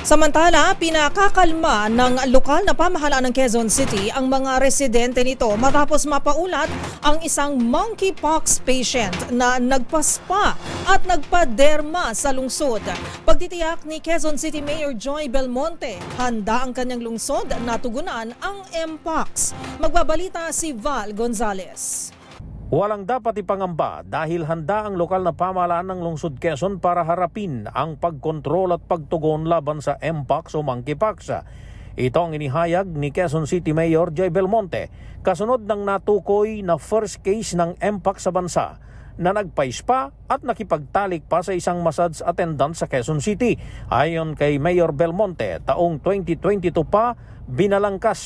Samantala, pinakakalma ng lokal na pamahalaan ng Quezon City ang mga residente nito matapos mapaulat ang isang monkeypox patient na nagpaspa at nagpaderma sa lungsod. Pagtitiyak ni Quezon City Mayor Joy Belmonte, handa ang kanyang lungsod na tugunan ang Mpox. Magbabalita si Val Gonzalez. Walang dapat ipangamba dahil handa ang lokal na pamahalaan ng lungsod Quezon para harapin ang pagkontrol at pagtugon laban sa Mpox o Monkeypox. Ito ang inihayag ni Quezon City Mayor Joy Belmonte kasunod ng natukoy na first case ng Mpox sa bansa na nagpaispa at nakipagtalik pa sa isang massage attendant sa Quezon City. Ayon kay Mayor Belmonte, taong 2022 pa binalangkas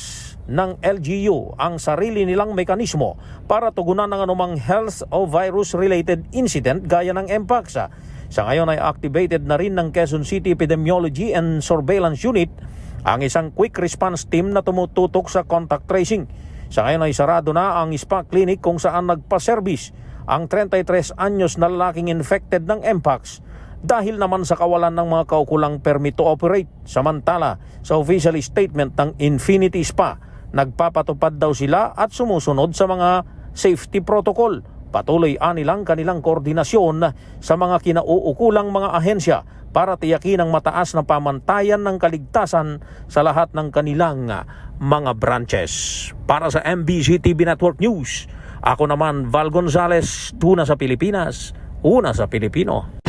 ng LGU ang sarili nilang mekanismo para tugunan ng anumang health o virus-related incident gaya ng Mpox. Sa ngayon ay activated na rin ng Quezon City Epidemiology and Surveillance Unit ang isang quick response team na tumututok sa contact tracing. Sa ngayon ay sarado na ang spa clinic kung saan nagpa-service ang 33 anyos na lalaking infected ng Mpox dahil naman sa kawalan ng mga kaukulang permit to operate. Samantala, sa official statement ng Infinity Spa, nagpapatupad daw sila at sumusunod sa mga safety protocol. Patuloy anilang kanilang koordinasyon sa mga kinauukulang mga ahensya para tiyakin ang mataas na pamantayan ng kaligtasan sa lahat ng kanilang mga branches. Para sa MBC TV Network News, ako naman Val Gonzales, tuna sa Pilipinas, una sa Pilipino.